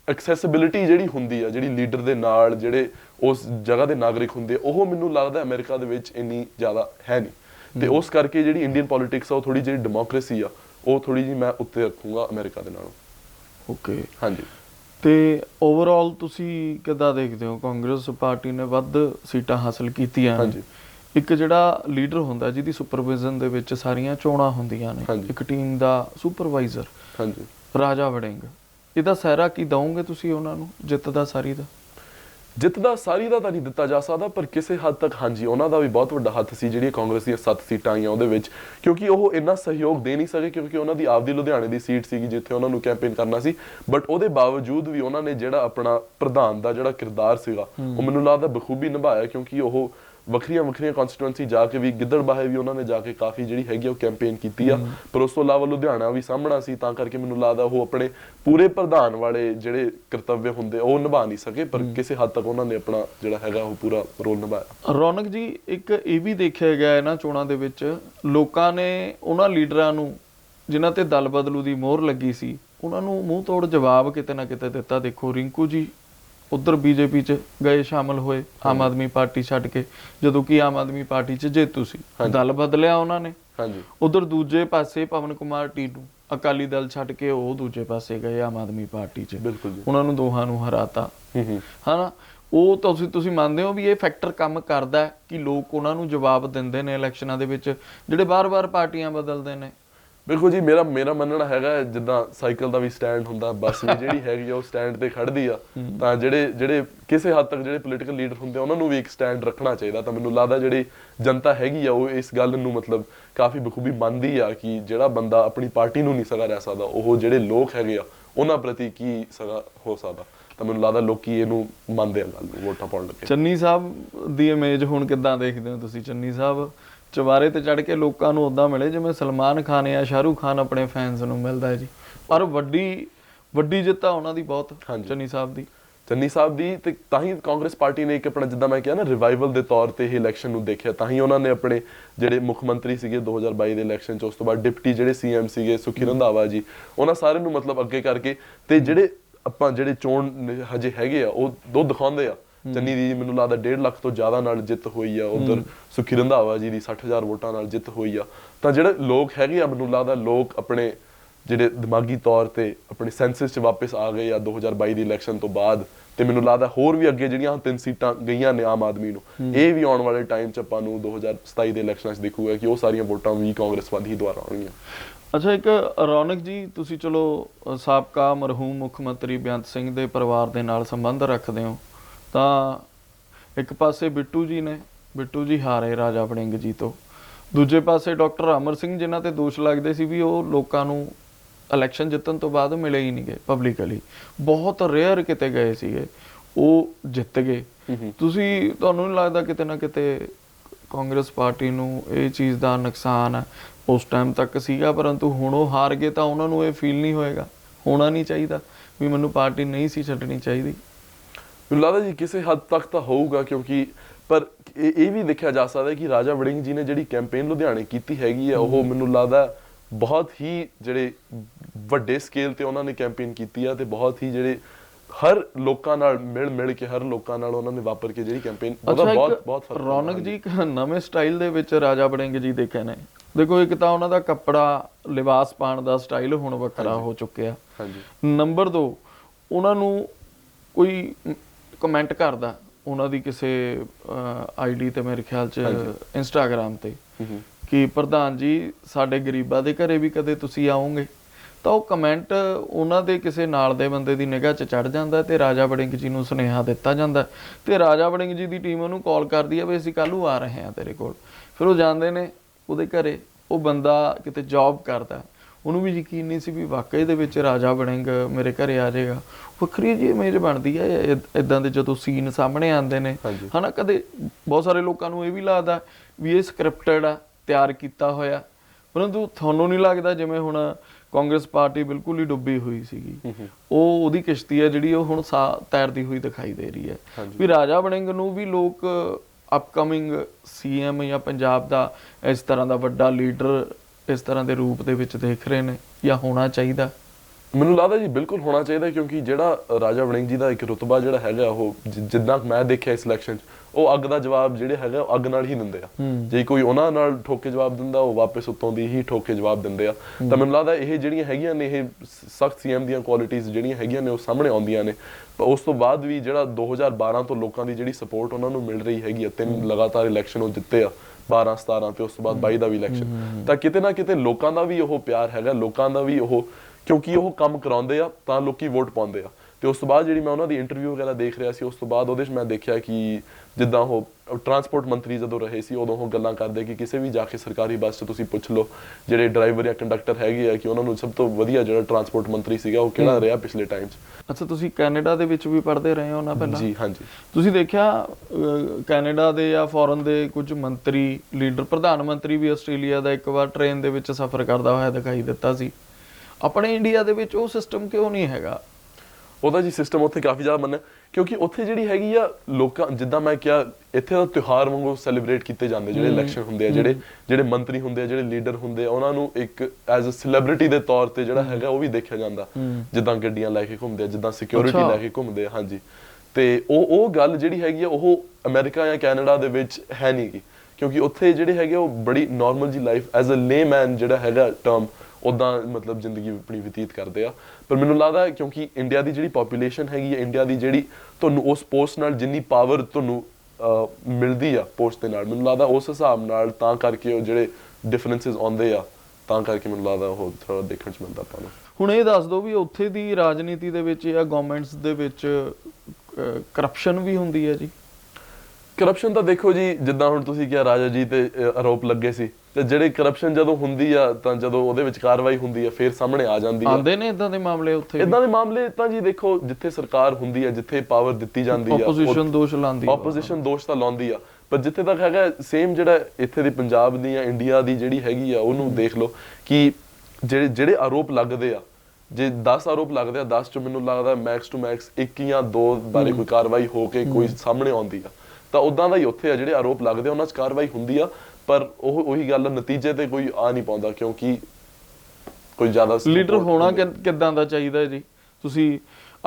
ਐਕਸੈਸਿਬਿਲਿਟੀ ਜਿਹੜੀ ਹੁੰਦੀ ਆ ਜਿਹੜੀ ਲੀਡਰ ਦੇ ਨਾਲ ਜਿਹੜੇ ਉਸ ਜਗ੍ਹਾ ਦੇ ਨਾਗਰਿਕ ਹੁੰਦੇ ਉਹ ਮੈਨੂੰ ਲੱਗਦਾ ਅਮਰੀਕਾ ਦੇ ਵਿੱਚ ਇੰਨੀ ਜ਼ਿਆਦਾ ਹੈ ਨਹੀਂ। ਤੇ ਉਸ ਕਰਕੇ ਜਿਹੜੀ ਇੰਡੀਅਨ ਪੋਲਿਟਿਕਸ ਆ ਉਹ ਥੋੜੀ ਜਿਹੀ ਡੈਮੋਕ੍ਰੇਸੀ ਆ ਉਹ ਥੋੜੀ ਜੀ ਮੈਂ ਉੱਤੇ ਰੱਖੂੰਗਾ ਅਮਰੀਕਾ ਦੇ ਨਾਲੋਂ। ਓਕੇ। ਹਾਂਜੀ। ਤੇ ਓਵਰਆਲ ਤੁਸੀਂ ਕਿੱਦਾਂ ਦੇਖਦੇ ਹੋ? ਕਾਂਗਰਸ ਪਾਰਟੀ ਨੇ ਵੱਧ ਸੀਟਾਂ ਹਾਸਲ ਕੀਤੀਆਂ। ਹਾਂਜੀ। ਇੱਕ ਜਿਹੜਾ ਲੀਡਰ ਹੁੰਦਾ ਜਿਹਦੀ ਸੁਪਰਵਿਜ਼ਨ ਦੇ ਵਿੱਚ ਸਾਰੀਆਂ ਚੋਣਾਂ ਹੁੰਦੀਆਂ ਨੇ। ਇੱਕ ਟੀਮ ਦਾ ਸੁਪਰਵਾਈਜ਼ਰ ਹਾਂਜੀ। ਰਾਜਾ ਵੜਿੰਗ। ਇਹਦਾ ਸਹਿਰਾ ਕੀ ਦਵੋਗੇ ਤੁਸੀਂ ਉਹਨਾਂ ਨੂੰ? ਜਿੱਤ ਦਾ ਸਾਰੀ ਦਾ? ਜਿੱਤ ਦਾ ਸਾਰੀ ਦਾ ਤਾਂ ਨਹੀਂ ਦਿੱਤਾ ਜਾ ਸਕਦਾ ਪਰ ਕਿਸੇ ਹੱਦ ਤੱਕ ਹਾਂਜੀ ਉਹਨਾਂ ਦਾ ਵੀ ਬਹੁਤ ਵੱਡਾ ਹੱਥ ਸੀ ਜਿਹੜੀਆਂ ਕਾਂਗਰਸ ਦੀਆਂ 7 ਸੀਟਾਂ ਆਈਆਂ ਉਹਦੇ ਵਿੱਚ ਕਿਉਂਕਿ ਉਹ ਇੰਨਾ ਸਹਿਯੋਗ ਦੇ ਨਹੀਂ ਸਕੇ ਕਿਉਂਕਿ ਉਹਨਾਂ ਦੀ ਆਪਦੀ ਲੁਧਿਆਣੇ ਦੀ ਸੀਟ ਸੀਗੀ ਜਿੱਥੇ ਉਹਨਾਂ ਨੂੰ ਕੈਂਪੇਨ ਕਰਨਾ ਸੀ ਬਟ ਉਹਦੇ ਬਾਵਜੂਦ ਵੀ ਉਹਨਾਂ ਨੇ ਜਿਹੜਾ ਆਪਣਾ ਪ੍ਰਧਾਨ ਦਾ ਜਿਹੜਾ ਕਿਰਦਾਰ ਸੀਗਾ ਉਹ ਮੈਨੂੰ ਲੱਗਦਾ ਬਖੂਬੀ ਨਿਭਾਇਆ ਕਿਉਂਕਿ ਉਹ ਵੱਖਰੀਆਂ ਵੱਖਰੀਆਂ ਕਨਸਟੀਟੂਐਂਸੀ ਜਾ ਕੇ ਵੀ ਗਿੱਦੜਬਾਹੇ ਵੀ ਉਹਨਾਂ ਨੇ ਜਾ ਕੇ ਕਾਫੀ ਜਿਹੜੀ ਹੈਗੀ ਉਹ ਕੈਂਪੇਨ ਕੀਤੀ ਆ। ਪਰ ਉਸ ਤੋਂ ਇਲਾਵਾ ਲੁਧਿਆਣਾ ਵੀ ਸਾਹਮਣਾ ਸੀ ਤਾਂ ਕਰਕੇ ਮੈਨੂੰ ਲੱਗਦਾ ਉਹ ਆਪਣੇ ਪੂਰੇ ਪ੍ਰਧਾਨ ਵਾਲੇ ਜਿਹੜੇ ਕਰਤੱਵ ਹੁੰਦੇ ਉਹ ਨਿਭਾ ਨਹੀਂ ਸਕੇ ਪਰ ਕਿਸੇ ਹੱਦ ਤੱਕ ਉਹਨਾਂ ਨੇ ਆਪਣਾ ਜਿਹੜਾ ਹੈਗਾ ਉਹ ਪੂਰਾ ਰੋਲ ਨਿਭਾਇਆ। ਰੌਨਕ ਜੀ ਇੱਕ ਇਹ ਵੀ ਦੇਖਿਆ ਗਿਆ ਇਹਨਾਂ ਚੋਣਾਂ ਦੇ ਵਿੱਚ ਲੋਕਾਂ ਨੇ ਉਹਨਾਂ ਲੀਡਰਾਂ ਨੂੰ ਜਿਨ੍ਹਾਂ ਤੇ ਦਲ ਬਦਲੂ ਦੀ ਮੋਹਰ ਲੱਗੀ ਸੀ ਉਹਨਾਂ ਨੂੰ ਮੂੰਹ ਤੋੜ ਜਵਾਬ ਕਿਤੇ ਨਾ ਕਿਤੇ ਦਿੱਤਾ। ਦੇਖੋ ਰਿੰਕੂ ਜੀ ਉਧਰ ਬੀਜੇਪੀ 'ਚ ਗਏ ਸ਼ਾਮਲ ਹੋਏ ਆਮ ਆਦਮੀ ਪਾਰਟੀ ਛੱਡ ਕੇ ਜਦੋਂ ਕਿ ਆਮ ਆਦਮੀ ਪਾਰਟੀ 'ਚ ਜੇਤੂ ਸੀ। ਦਲ ਬਦਲਿਆ ਉਹਨਾਂ ਨੇ। ਹਾਂਜੀ। ਉਧਰ ਦੂਜੇ ਪਾਸੇ ਪਵਨ ਕੁਮਾਰ ਟੀਨੂ ਅਕਾਲੀ ਦਲ ਛੱਡ ਕੇ ਉਹ ਦੂਜੇ ਪਾਸੇ ਗਏ ਆਮ ਆਦਮੀ ਪਾਰਟੀ 'ਚ। ਉਹਨਾਂ ਨੂੰ ਦੋਹਾਂ ਨੂੰ ਹਰਾਤਾ। ਹੂੰ ਹੂੰ। ਹਨਾ? ਉਹ ਤੁਸੀਂ ਤੁਸੀਂ ਮੰਨਦੇ ਹੋ ਵੀ ਇਹ ਫੈਕਟਰ ਕੰਮ ਕਰਦਾ ਕਿ ਲੋਕ ਉਹਨਾਂ ਨੂੰ ਜਵਾਬ ਦਿੰਦੇ ਨੇ ਇਲੈਕਸ਼ਨਾਂ ਦੇ ਵਿੱਚ ਜਿਹੜੇ ਬਾਰ-ਬਾਰ ਪਾਰਟੀਆਂ ਬਦਲਦੇ ਨੇ। ਬਿਲਕੁਲ ਜੀ ਮੇਰਾ ਮੇਰਾ ਮੰਨਣਾ ਹੈਗਾ ਜਿੱਦਾਂ ਸਾਈਕਲ ਦਾ ਵੀ ਸਟੈਂਡ ਹੁੰਦਾ ਬੱਸ ਵੀ ਜਿਹੜੀ ਹੈਗੀ ਆ ਉਹ ਸਟੈਂਡ ਤੇ ਖੜਦੀ ਆ ਤਾਂ ਜਿਹੜੇ ਜਿਹੜੇ ਕਿਸੇ ਹੱਦ ਤੱਕ ਜਿਹੜੇ ਪੋਲੀਟੀਕਲ ਲੀਡਰ ਹੁੰਦੇ ਆ ਉਹਨਾਂ ਨੂੰ ਵੀ ਇੱਕ ਸਟੈਂਡ ਰੱਖਣਾ ਚਾਹੀਦਾ। ਤਾਂ ਮੈਨੂੰ ਲੱਗਦਾ ਜਿਹੜੀ ਜਨਤਾ ਹੈਗੀ ਆ ਉਹ ਇਸ ਗੱਲ ਨੂੰ ਮਤਲਬ ਕਾਫੀ ਬਖੂਬੀ ਮੰਨਦੀ ਆ ਕਿ ਜਿਹੜਾ ਬੰਦਾ ਆਪਣੀ ਪਾਰਟੀ ਨੂੰ ਨਹੀਂ ਸਗਾ ਰਹਿ ਸਕਦਾ ਉਹ ਜਿਹੜੇ ਲੋਕ ਹੈਗੇ ਆ ਉਹਨਾਂ ਪ੍ਰਤੀ ਕੀ ਸਗਾ ਹੋ ਸਕਦਾ। ਤਾਂ ਮੈਨੂੰ ਲੱਗਦਾ ਲੋਕੀ ਇਹਨੂੰ ਮੰਨਦੇ ਆ ਗੱਲ ਵੋਟਾਂ ਪਾਉਣ ਲੱਗੇ। ਚੰਨੀ ਸਾਹਿਬ ਦੀ ਇਮੇਜ ਹੁਣ ਕਿੱਦਾਂ ਦੇਖਦੇ ਹੋ ਤੁਸੀਂ? ਚੰਨੀ ਸਾਹਿਬ ਚਵਾਰੇ ਤੇ ਚੜ ਕੇ ਲੋਕਾਂ ਨੂੰ ਉਦਾਂ ਮਿਲੇ ਜਿਵੇਂ ਸਲਮਾਨ ਖਾਨ ਜਾਂ ਸ਼ਾਹਰੂਖ ਖਾਨ ਆਪਣੇ ਫੈਨਸ ਨੂੰ ਮਿਲਦਾ ਹੈ ਜੀ। ਪਰ ਵੱਡੀ ਵੱਡੀ ਜਿੱਤ ਆ ਉਹਨਾਂ ਦੀ ਬਹੁਤ। ਚੰਨੀ ਸਾਹਿਬ ਦੀ। ਚੰਨੀ ਸਾਹਿਬ ਦੀ ਤੇ ਤਾਂ ਹੀ ਕਾਂਗਰਸ ਪਾਰਟੀ ਨੇ ਇੱਕ ਆਪਣਾ ਜਿੱਦਾਂ ਮੈਂ ਕਿਹਾ ਨਾ ਰਿਵਾਈਵਲ ਦੇ ਤੌਰ ਤੇ ਇਹ ਇਲੈਕਸ਼ਨ ਨੂੰ ਦੇਖਿਆ ਤਾਂ ਹੀ ਉਹਨਾਂ ਨੇ ਆਪਣੇ ਜਿਹੜੇ ਮੁੱਖ ਮੰਤਰੀ ਸੀਗੇ 2022 ਦੇ ਇਲੈਕਸ਼ਨ ਚ ਉਸ ਤੋਂ ਬਾਅਦ ਡਿਪਟੀ ਜਿਹੜੇ ਸੀਐਮ ਸੀਗੇ ਸੁਖੀ ਰੰਧਾਵਾ ਜੀ ਉਹਨਾਂ ਸਾਰਿਆਂ ਨੂੰ ਮਤਲਬ ਅੱਗੇ ਕਰਕੇ ਤੇ ਜਿਹੜੇ ਆਪਾਂ ਜਿਹੜੇ ਚੋਣ ਹਜੇ ਹੈਗੇ ਆ ਉਹ ਦੋ ਦਿਖਾਉਂਦੇ ਆ। ਚੰਨੀ ਦੀ ਮੈਨੂੰ ਲੱਗਦਾ 1.5 ਲੱਖ ਤੋਂ ਜ਼ਿਆਦਾ ਨਾਲ ਜਿੱਤ ਹੋਈ ਆ ਉਧਰ। ਸੁਖੀ ਰੰਧਾਵਾ ਜੀ ਦੀ 60000 ਵੋਟਾਂ ਨਾਲ ਜਿੱਤ ਹੋਈ ਆ। ਤਾਂ ਜਿਹੜੇ ਲੋਕ ਹੈਗੇ ਆ ਮੈਨੂੰ ਲੱਗਦਾ ਲੋਕ ਆਪਣੇ ਜਿਹੜੇ ਦਿਮਾਗੀ ਤੌਰ ਤੇ ਆਪਣੇ ਸੈਂਸਸ 'ਚ ਵਾਪਸ ਆ ਗਏ ਆ 2022 ਦੀ ਇਲੈਕਸ਼ਨ ਤੋਂ ਬਾਅਦ। ਤੇ ਮੈਨੂੰ ਲੱਗਦਾ ਹੋਰ ਵੀ ਅੱਗੇ ਜਿਹੜੀਆਂ ਤਿੰਨ ਸੀਟਾਂ ਗਈਆਂ ਨੇ ਆਮ ਆਦਮੀ ਨੂੰ ਇਹ ਵੀ ਆਉਣ ਵਾਲੇ ਟਾਈਮ 'ਚ ਆਪਾਂ ਨੂੰ 2027 ਦੇ ਇਲੈਕਸ਼ਨਾਂ 'ਚ ਦੇਖੂਗਾ ਕਿ ਉਹ ਸਾਰੀਆਂ ਵੋਟਾਂ ਵੀ ਕਾਂਗਰਸਵਾਦੀ ਹੀ ਦੁਆਰਾ ਆਉਣਗੀਆਂ। ਅੱਛਾ ਇੱਕ ਰੌਨਕ ਜੀ ਤੁਸੀਂ ਚਲੋ ਸਾਬਕਾ ਮਰਹੂਮ ਮੁੱਖ ਮੰਤਰੀ ਬੇਅੰਤ ਸਿੰਘ ਦੇ ਪਰਿਵਾਰ ਦੇ ਨਾਲ ਸੰਬੰਧ ਰੱਖਦੇ ਹੋ। ਤਾਂ ਇੱਕ ਪਾਸੇ ਬਿੱਟੂ ਜੀ ਨੇ ਬਿੱਟੂ ਜੀ ਹਾਰੇ ਰਾਜਾ ਵੜਿੰਗ ਜੀ ਤੋਂ। ਦੂਜੇ ਪਾਸੇ ਡਾਕਟਰ ਅਮਰ ਸਿੰਘ ਜਿਨ੍ਹਾਂ ਤੇ ਦੋਸ਼ ਲੱਗਦੇ ਸੀ ਵੀ ਉਹ ਲੋਕਾਂ ਨੂੰ ਇਲੈਕਸ਼ਨ ਜਿੱਤਣ ਤੋਂ ਬਾਅਦ ਮਿਲੇ ਹੀ ਨਹੀਂ ਗਏ ਪਬਲਿਕਲੀ ਬਹੁਤ ਰੇਅਰ ਕਿਤੇ ਗਏ ਸੀਗੇ। ਉਹ ਜਿੱਤ ਗਏ। ਤੁਸੀਂ ਤੁਹਾਨੂੰ ਨਹੀਂ ਲੱਗਦਾ ਕਿਤੇ ਨਾ ਕਿਤੇ ਕਾਂਗਰਸ ਪਾਰਟੀ ਨੂੰ ਇਹ ਚੀਜ਼ ਦਾ ਨੁਕਸਾਨ ਹੈ ਉਸ ਟਾਈਮ ਤੱਕ ਸੀਗਾ ਪਰੰਤੂ ਹੁਣ ਉਹ ਹਾਰ ਗਏ ਤਾਂ ਉਹਨਾਂ ਨੂੰ ਇਹ ਫੀਲ ਨਹੀਂ ਹੋਏਗਾ। ਹੋਣਾ ਨਹੀਂ ਚਾਹੀਦਾ ਵੀ ਮੈਨੂੰ ਪਾਰਟੀ ਨਹੀਂ ਸੀ ਛੱਡਣੀ ਚਾਹੀਦੀ। ਮੈਨੂੰ ਲੱਗਦਾ ਜੀ ਕਿਸੇ ਹੱਦ ਤੱਕ ਤਾਂ ਹੋਊਗਾ ਕਿਉਂਕਿ ਪਰ ਇਹ ਵੀ ਦੇਖਿਆ ਜਾ ਸਕਦਾ ਹੈ ਕਿ ਰਾਜਾ ਵੜਿੰਗ ਜੀ ਨੇ ਜਿਹੜੀ ਕੈਂਪੇਨ ਲੁਧਿਆਣੇ ਕੀਤੀ ਹੈਗੀ ਹੈ ਉਹ ਮੈਨੂੰ ਲੱਗਦਾ ਬਹੁਤ ਹੀ ਜਿਹੜੇ ਵੱਡੇ ਸਕੇਲ ਤੇ ਉਹਨਾਂ ਨੇ ਕੈਂਪੇਨ ਕੀਤੀ ਆ ਤੇ ਬਹੁਤ ਹੀ ਜਿਹੜੇ ਹਰ ਲੋਕਾਂ ਨਾਲ ਮਿਲ ਮਿਲ ਕੇ ਹਰ ਲੋਕਾਂ ਨਾਲ ਉਹਨਾਂ ਨੇ ਵਾਪਰ ਕੇ ਜਿਹੜੀ ਕੈਂਪੇਨ ਉਹਦਾ ਬਹੁਤ ਬਹੁਤ ਫ਼ਰਕ ਰੌਨਕ ਜੀ ਇੱਕ ਨਵੇਂ ਸਟਾਈਲ ਦੇ ਵਿੱਚ ਰਾਜਾ ਵੜਿੰਗ ਜੀ ਦੇਖੇ ਨੇ। ਦੇਖੋ ਇੱਕ ਤਾਂ ਉਹਨਾਂ ਦਾ ਕੱਪੜਾ ਲਿਬਾਸ ਪਾਣ ਦਾ ਸਟਾਈਲ ਹੁਣ ਵੱਖਰਾ ਹੋ ਚੁੱਕਿਆ। ਹਾਂਜੀ। ਨੰਬਰ 2 ਉਹਨਾਂ ਨੂੰ ਕੋਈ ਕਮੈਂਟ ਕਰਦਾ ਉਹਨਾਂ ਦੀ ਕਿਸੇ ਆਈਡੀ ਤੇ ਮੇਰੇ ਖਿਆਲ ਚ ਇੰਸਟਾਗ੍ਰam ਤੇ ਹੂੰ ਹੂੰ। ਕਿ ਪ੍ਰਧਾਨ ਜੀ ਸਾਡੇ ਗਰੀਬਾਂ ਦੇ ਘਰੇ ਵੀ ਕਦੇ ਤੁਸੀਂ ਆਓਗੇ? ਤਾਂ ਉਹ ਕਮੈਂਟ ਉਹਨਾਂ ਦੇ ਕਿਸੇ ਨਾਲ ਦੇ ਬੰਦੇ ਦੀ ਨਿਗਾਹ 'ਚ ਚੜ ਜਾਂਦਾ ਤੇ ਰਾਜਾ ਵੜਿੰਗ ਜੀ ਨੂੰ ਸੁਨੇਹਾ ਦਿੱਤਾ ਜਾਂਦਾ। ਤੇ ਰਾਜਾ ਵੜਿੰਗ ਜੀ ਦੀ ਟੀਮ ਉਹਨੂੰ ਕਾਲ ਕਰਦੀ ਆ ਵੀ ਅਸੀਂ ਕੱਲ੍ਹ ਨੂੰ ਆ ਰਹੇ ਹਾਂ ਤੇਰੇ ਕੋਲ। ਫਿਰ ਉਹ ਜਾਂਦੇ ਨੇ ਉਹਦੇ ਘਰੇ ਉਹ ਬੰਦਾ ਕਿਤੇ ਜੌਬ ਕਰਦਾ। ਉਹਨੂੰ ਵੀ ਯਕੀਨ ਨਹੀਂ ਸੀ ਵੀ ਵਾਕਈ ਦੇ ਵਿੱਚ ਰਾਜਾ ਵੜਿੰਗ ਮੇਰੇ ਘਰੇ ਆ ਜਾਏਗਾ। ਵੱਖਰੀ ਜੀ ਇਮੇਜ ਬਣਦੀ ਹੈ ਇਦਾਂ ਦੇ ਜਦੋਂ ਸੀਨ ਸਾਹਮਣੇ ਆਉਂਦੇ ਨੇ। ਹਨਾ ਕਦੇ ਬਹੁਤ ਸਾਰੇ ਲੋਕਾਂ ਨੂੰ ਇਹ ਵੀ ਲੱਗਦਾ ਵੀ ਇਹ ਸਕ੍ਰਿਪਟਡ ਆ ਤਿਆਰ ਕੀਤਾ ਹੋਇਆ। ਪਰੰਤੂ ਤੁਹਾਨੂੰ ਨਹੀਂ ਲੱਗਦਾ ਜਿਵੇਂ ਹੁਣ ਕਾਂਗਰਸ ਪਾਰਟੀ ਬਿਲਕੁਲ ਹੀ ਡੁੱਬੀ ਹੋਈ ਸੀਗੀ। ਉਹ ਉਹਦੀ ਕਿਸ਼ਤੀ ਹੈ ਜਿਹੜੀ ਉਹ ਹੁਣ ਤੈਰਦੀ ਹੋਈ ਦਿਖਾਈ ਦੇ ਰਹੀ ਹੈ। ਵੀ ਰਾਜਾ ਵੜਿੰਗ ਨੂੰ ਵੀ ਲੋਕ ਅਪਕਮਿੰਗ ਸੀਐਮ ਜਾਂ ਪੰਜਾਬ ਦਾ ਇਸ ਤਰ੍ਹਾਂ ਦਾ ਵੱਡਾ ਲੀਡਰ ਇਸ ਤਰ੍ਹਾਂ ਦੇ ਰੂਪ ਦੇ ਵਿੱਚ ਦੇਖ ਰਹੇ ਨੇ ਜਾਂ ਹੋਣਾ ਚਾਹੀਦਾ? ਮੈਨੂੰ ਲੱਗਦਾ ਜੀ ਬਿਲਕੁਲ ਹੋਣਾ ਚਾਹੀਦਾ ਕਿਉਂਕਿ ਜਿਹੜਾ ਰਾਜਾ ਵੜਿੰਗ ਜੀ ਦਾ ਇੱਕ ਰੁਤਬਾ ਜਿਹੜਾ ਹੈਗਾ ਉਹ ਜਿ- ਜਿੱਦਾਂ ਮੈਂ ਦੇਖਿਆ ਇਸ ਇਲੈਕਸ਼ਨ 'ਚ ਉਹ ਅੱਗ ਦਾ ਜਵਾਬ ਜਿਹੜੇ ਹੈਗਾ ਉਹ ਅੱਗ ਨਾਲ ਹੀ ਦਿੰਦੇ ਆ। ਜੇ ਕੋਈ ਉਹਨਾਂ ਨਾਲ ਠੋਕ ਜਵਾਬ ਦਿੰਦਾ ਉਹ ਵਾਪਸ ਉੱਤੋਂ ਦੀ ਹੀ ਠੋਕ ਜਵਾਬ ਦਿੰਦੇ ਆ। ਤਾਂ ਮੈਨੂੰ ਲੱਗਦਾ ਇਹ ਜਿਹੜੀਆਂ ਹੈਗੀਆਂ ਨੇ ਇਹ ਸਖਤ ਸੀਐਮ ਦੀਆਂ ਕੁਆਲਿਟੀਆਂ ਜਿਹੜੀਆਂ ਹੈਗੀਆਂ ਨੇ ਉਹ ਸਾਹਮਣੇ ਆਉਂਦੀਆਂ ਨੇ। ਪਰ ਉਸ ਤੋਂ ਬਾਅਦ ਵੀ ਜਿਹੜਾ 2012 ਤੋਂ ਲੋਕਾਂ ਦੀ ਜਿਹੜੀ ਸਪੋਰਟ ਉਹਨਾਂ ਨੂੰ ਮਿਲ ਰਹੀ ਹੈਗੀ ਆ ਤਿੰਨ ਲਗਾਤਾਰ ਇਲੈਕਸ਼ਨ ਉਹ ਜਿੱਤੇ ਆ 12 17 ਤੇ ਉਸ ਤੋਂ ਬਾਅਦ 22 ਦਾ ਵੀ ਇਲੈਕਸ਼ਨ ਤਾਂ ਕਿਤੇ ਨਾ ਕਿਤੇ ਲੋਕਾਂ ਦਾ ਵੀ ਉਹ ਪਿਆਰ ਹੈਗਾ ਲੋਕਾਂ ਦਾ ਵੀ ਉਹ ਕਿਉਂਕਿ ਉਹ ਕੰਮ ਕਰਾਉਂਦੇ ਆ ਤਾਂ ਲੋਕੀ ਵੋਟ ਪਾਉਂਦੇ ਆ। ਤੇ ਉਸ ਤੋਂ ਬਾਅਦ ਜਿਹੜੀ ਮੈਂ ਉਹਨਾਂ ਦੀ ਇੰਟਰਵਿਊ ਵਗੈਰਾ ਦੇਖ ਰਿਹਾ ਸੀ ਉਸ ਤੋਂ ਬਾਅਦ ਉਹਦੇ 'ਚ ਮੈਂ ਦੇਖਿਆ ਕਿ ਜਿੱਦਾਂ ਉਹ ਟਰਾਂਸਪੋਰਟ ਮੰਤਰੀ ਜਦੋਂ ਰਹੇ ਸੀ ਉਦੋਂ ਉਹ ਗੱਲਾਂ ਕਰਦੇ ਕਿ ਕਿਸੇ ਵੀ ਜਾ ਕੇ ਸਰਕਾਰੀ ਬੱਸ 'ਚ ਤੁਸੀਂ ਪੁੱਛ ਲਓ ਜਿਹੜੇ ਡਰਾਈਵਰ ਜਾਂ ਕੰਡਕਟਰ ਹੈਗੇ ਆ ਕਿ ਉਹਨਾਂ ਨੂੰ ਸਭ ਤੋਂ ਵਧੀਆ ਜਿਹੜਾ ਟਰਾਂਸਪੋਰਟ ਮੰਤਰੀ ਸੀਗਾ ਉਹ ਕਿਹੜਾ ਰਿਹਾ ਪਿਛਲੇ ਟਾਈਮ 'ਚ? ਅੱਛਾ ਤੁਸੀਂ ਕੈਨੇਡਾ ਦੇ ਵਿੱਚ ਵੀ ਪੜ੍ਹਦੇ ਰਹੇ ਹੋ ਨਾ ਪਹਿਲਾਂ? ਜੀ ਹਾਂਜੀ। ਤੁਸੀਂ ਦੇਖਿਆ ਕੈਨੇਡਾ ਦੇ ਜਾਂ ਫੋਰਨ ਦੇ ਕੁਝ ਮੰਤਰੀ ਲੀਡਰ ਪ੍ਰਧਾਨ ਮੰਤਰੀ ਵੀ ਆਸਟ੍ਰੇਲੀਆ ਦਾ ਇੱਕ ਵਾਰ ਟ੍ਰੇਨ ਦੇ ਵਿੱਚ ਸਫ਼ਰ ਕਰਦਾ ਹੋਇਆ ਦਿਖਾਈ ਦਿੱਤਾ ਸੀ। ਆਪਣੇ ਇੰਡੀਆ ਦੇ ਵਿੱਚ ਉਹ ਸਿਸਟਮ ਕਿਉਂ ਨਹੀਂ ਹੈਗਾ? ਉਹਦਾ ਜੀ ਸਿਸਟਮ ਉੱਥੇ ਕਾਫੀ ਜ਼ਿਆਦਾ ਮੰਨਿਆ ਕਿਉਂਕਿ ਉੱਥੇ ਜਿਹੜੀ ਹੈਗੀ ਆ ਲੋਕਾਂ ਜਿੱਦਾਂ ਮੈਂ ਕਿਹਾ ਇੱਥੇ ਦਾ ਤਿਉਹਾਰ ਵਾਂਗੂ ਸੈਲੀਬ੍ਰੇਟ ਕੀਤੇ ਜਾਂਦੇ ਜਿਹੜੇ ਇਲੈਕਸ਼ਨ ਹੁੰਦੇ ਆ ਜਿਹੜੇ ਜਿਹੜੇ ਮੰਤਰੀ ਹੁੰਦੇ ਆ ਜਿਹੜੇ ਲੀਡਰ ਹੁੰਦੇ ਆ ਉਹਨਾਂ ਨੂੰ ਇੱਕ ਐਜ਼ ਅ ਸੈਲੀਬ੍ਰਿਟੀ ਦੇ ਤੌਰ ਤੇ ਜਿਹੜਾ ਹੈਗਾ ਉਹ ਵੀ ਦੇਖਿਆ ਜਾਂਦਾ। ਜਿੱਦਾਂ ਗੱਡੀਆਂ ਲੈ ਕੇ ਘੁੰਮਦੇ ਆ ਜਿੱਦਾਂ ਸਿਕਿਉਰਿਟੀ। ਲੈ ਕੇ ਘੁੰਮਦੇ ਆ ਹਾਂਜੀ। ਤੇ ਉਹ ਉਹ ਗੱਲ ਜਿਹੜੀ ਹੈਗੀ ਆ ਉਹ ਅਮਰੀਕਾ ਜਾਂ ਕੈਨੇਡਾ ਦੇ ਵਿੱਚ ਹੈ ਨਹੀਂ ਕਿਉਂਕਿ ਉੱਥੇ ਜਿਹੜੇ ਹੈਗੇ ਉਹ ਬੜੀ ਨਾਰਮਲ ਜੀ ਲਾਈਫ ਐਜ਼ ਅ ਲੇਮੈਨ ਜਿਹੜਾ ਹੈਗਾ ਟਰਮ ਉਦਾਂ ਮਤਲਬ ਜ਼ਿੰਦਗੀ ਆਪਣੀ ਬਤੀਤ ਕਰਦੇ ਆ। ਪਰ ਮੈਨੂੰ ਲੱਗਦਾ ਕਿਉਂਕਿ ਇੰਡੀਆ ਦੀ ਜਿਹੜੀ ਪੋਪੂਲੇਸ਼ਨ ਹੈਗੀ ਹੈ, ਇੰਡੀਆ ਦੀ ਜਿਹੜੀ ਤੁਹਾਨੂੰ ਉਸ ਪੋਸਟ ਨਾਲ ਜਿੰਨੀ ਪਾਵਰ ਤੁਹਾਨੂੰ ਮਿਲਦੀ ਆ ਪੋਸਟ ਦੇ ਨਾਲ, ਮੈਨੂੰ ਲੱਗਦਾ ਉਸ ਹਿਸਾਬ ਨਾਲ ਤਾਂ ਕਰਕੇ ਉਹ ਜਿਹੜੇ ਡਿਫਰੈਂਸਸ ਆਉਂਦੇ ਆ, ਤਾਂ ਕਰਕੇ ਮੈਨੂੰ ਲੱਗਦਾ ਉਹ ਥੋੜਾ ਦੇਖਣ ਚ ਮਿਲਦਾ ਆਪਾਂ ਨੂੰ। ਹੁਣ ਇਹ ਦੱਸ ਦਿਓ ਵੀ ਉੱਥੇ ਦੀ ਰਾਜਨੀਤੀ ਦੇ ਵਿੱਚ ਜਾਂ ਗਵਰਨਮੈਂਟਸ ਦੇ ਵਿੱਚ ਕਰਪਸ਼ਨ ਵੀ ਹੁੰਦੀ ਹੈ ਜੀ। ਕਰਪਸ਼ਨ ਤਾਂ ਦੇਖੋ ਜੀ ਜਿੱਦਾਂ ਹੁਣ ਤੁਸੀਂ ਕਿਹਾ ਰਾਜਾ ਜੀ ਤੇ ਆਰੋਪ ਲੱਗੇ ਸੀ ਤੇ ਜਿਹੜੇ ਕਰਪਸ਼ਨ ਜਦੋਂ ਹੁੰਦੀ ਆ ਤਾਂ ਜਦੋਂ ਉਹਦੇ ਵਿੱਚ ਕਾਰਵਾਈ ਹੁੰਦੀ ਆ ਫਿਰ ਸਾਹਮਣੇ ਆ ਜਾਂਦੀ ਆ। ਆਉਂਦੇ ਨੇ ਇਦਾਂ ਦੇ ਮਾਮਲੇ ਉੱਥੇ? ਇਦਾਂ ਦੇ ਮਾਮਲੇ ਤਾਂ ਜੀ ਦੇਖੋ ਜਿੱਥੇ ਸਰਕਾਰ ਹੁੰਦੀ ਆ ਜਿੱਥੇ ਪਾਵਰ ਦਿੱਤੀ ਜਾਂਦੀ ਆ Opposition ਦੋਸ਼ ਲਾਉਂਦੀ ਆ। ਆਪੋਜੀਸ਼ਨ ਦੋਸ਼ ਤਾਂ ਲਾਉਂਦੀ ਆ। ਪਰ ਜਿੱਥੇ ਤੱਕ ਹੈਗਾ ਸੇਮ ਜਿਹੜਾ ਇੱਥੇ ਦੀ ਪੰਜਾਬ ਦੀ ਜਾਂ ਇੰਡੀਆ ਦੀ ਜਿਹੜੀ ਹੈਗੀ ਆ ਉਹਨੂੰ ਦੇਖ ਲਓ ਕਿ ਜਿਹੜੇ ਜਿਹੜੇ ਆਰੋਪ ਲੱਗਦੇ ਆ ਜੇ 10 ਆਰੋਪ ਲੱਗਦੇ ਆ 10 ਚ ਮੈਨੂੰ ਲੱਗਦਾ ਮੈਕਸ ਟੂ ਮੈਕਸ ਇੱਕ ਜਾਂ ਦੋ ਬਾਰੇ ਕੋਈ ਕਾਰਵਾਈ ਹੋ ਕੇ ਕੋਈ ਸਾਹਮਣੇ ਆਉਂਦੀ ਆ। ਤਾਂ ਉਦਾਂ ਦਾ ਹੀ ਉੱਥੇ ਆ ਜਿਹੜੇ ਆਰੋਪ ਲੱਗਦੇ ਉਹਨਾਂ 'ਚ ਕਾਰਵਾਈ ਹੁੰਦੀ ਆ ਪਰ ਉਹ ਉਹੀ ਗੱਲ ਨਤੀਜੇ ਤੇ ਕੋਈ ਆ ਨਹੀਂ ਪਾਉਂਦਾ ਕਿਉਂਕਿ ਕੋਈ ਜ਼ਿਆਦਾ ਲੀਡਰ ਹੋਣਾ ਕਿੱਦਾਂ ਦਾ ਚਾਹੀਦਾ ਜੀ? ਤੁਸੀਂ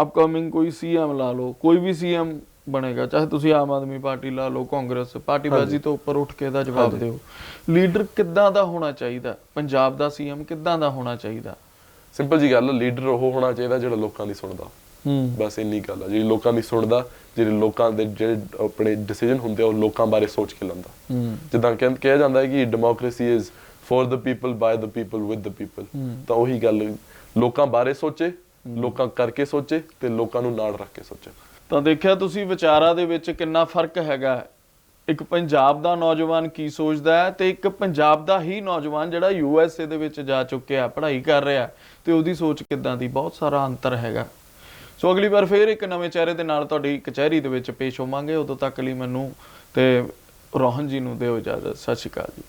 ਅਪਕਮਿੰਗ ਕੋਈ ਸੀਐਮ ਲਾ ਲਓ ਕੋਈ ਵੀ ਸੀਐਮ ਬਣੇਗਾ ਚਾਹੇ ਤੁਸੀਂ ਆਮ ਆਦਮੀ ਪਾਰਟੀ ਲਾ ਲਓ ਕਾਂਗਰਸ ਪਾਰਟੀਬਾਜ਼ੀ ਤੋਂ ਉੱਪਰ ਉੱਠ ਕੇ ਇਹਦਾ ਜਵਾਬ। ਦਿਓ। ਲੀਡਰ ਕਿੱਦਾਂ ਦਾ ਹੋਣਾ ਚਾਹੀਦਾ? ਪੰਜਾਬ ਦਾ ਸੀਐਮ ਕਿੱਦਾਂ ਦਾ ਹੋਣਾ ਚਾਹੀਦਾ? ਸਿੰਪਲ ਜੀ ਗੱਲ ਲੀਡਰ ਉਹ ਹੋਣਾ ਚਾਹੀਦਾ ਜਿਹੜਾ ਲੋਕਾਂ ਦੀ ਸੁਣਦਾ। ਬਸ ਇੰਨੀ ਗੱਲ ਆ ਜਿਹੜੀ ਲੋਕਾਂ ਦੀ ਸੁਣਦਾ ਜਿਹੜੇ ਲੋਕਾਂ ਦੇ ਜਿਹੜੇ ਆਪਣੇ ਡਿਸੀਜਨ ਹੁੰਦੇ ਆ ਉਹ ਲੋਕਾਂ ਬਾਰੇ ਸੋਚ ਕੇ ਲੰਦਾ ਜਿੱਦਾਂ ਕਿਹਾ ਜਾਂਦਾ ਹੈ ਕਿ democracy is for the people by the people with the people ਤਾਂ ਉਹੀ ਗੱਲ ਲੋਕਾਂ ਬਾਰੇ ਸੋਚੇ ਲੋਕਾਂ ਕਰਕੇ ਸੋਚੇ ਤੇ ਲੋਕਾਂ ਨੂੰ ਨਾਲ ਰੱਖ ਕੇ ਸੋਚੇ। ਤਾਂ ਦੇਖਿਆ ਤੁਸੀਂ ਵਿਚਾਰਾਂ ਦੇ ਵਿੱਚ ਕਿੰਨਾ ਫ਼ਰਕ ਹੈਗਾ। ਇੱਕ ਪੰਜਾਬ ਦਾ ਨੌਜਵਾਨ ਕੀ ਸੋਚਦਾ ਹੈ ਤੇ ਇੱਕ ਪੰਜਾਬ ਦਾ ਹੀ ਨੌਜਵਾਨ ਜਿਹੜਾ ਯੂ ਐਸ ਏ ਦੇ ਵਿੱਚ ਜਾ ਚੁੱਕਿਆ ਪੜ੍ਹਾਈ ਕਰ ਰਿਹਾ ਤੇ ਉਹਦੀ ਸੋਚ ਕਿਦਾਂ ਦੀ? ਬਹੁਤ ਸਾਰਾ ਅੰਤਰ ਹੈਗਾ। ਸੋ ਅਗਲੀ ਵਾਰ ਫੇਰ ਇੱਕ ਨਵੇਂ ਚਿਹਰੇ ਦੇ ਨਾਲ ਤੁਹਾਡੀ ਕਚਹਿਰੀ ਦੇ ਵਿੱਚ ਪੇਸ਼ ਹੋਵਾਂਗੇ। ਉਦੋਂ ਤੱਕ ਲਈ ਮੈਨੂੰ ਤੇ ਰੋਹਨ ਜੀ ਨੂੰ ਦਿਓ ਇਜਾਜ਼ਤ। ਸਤਿ ਸ਼੍ਰੀ ਅਕਾਲ ਜੀ।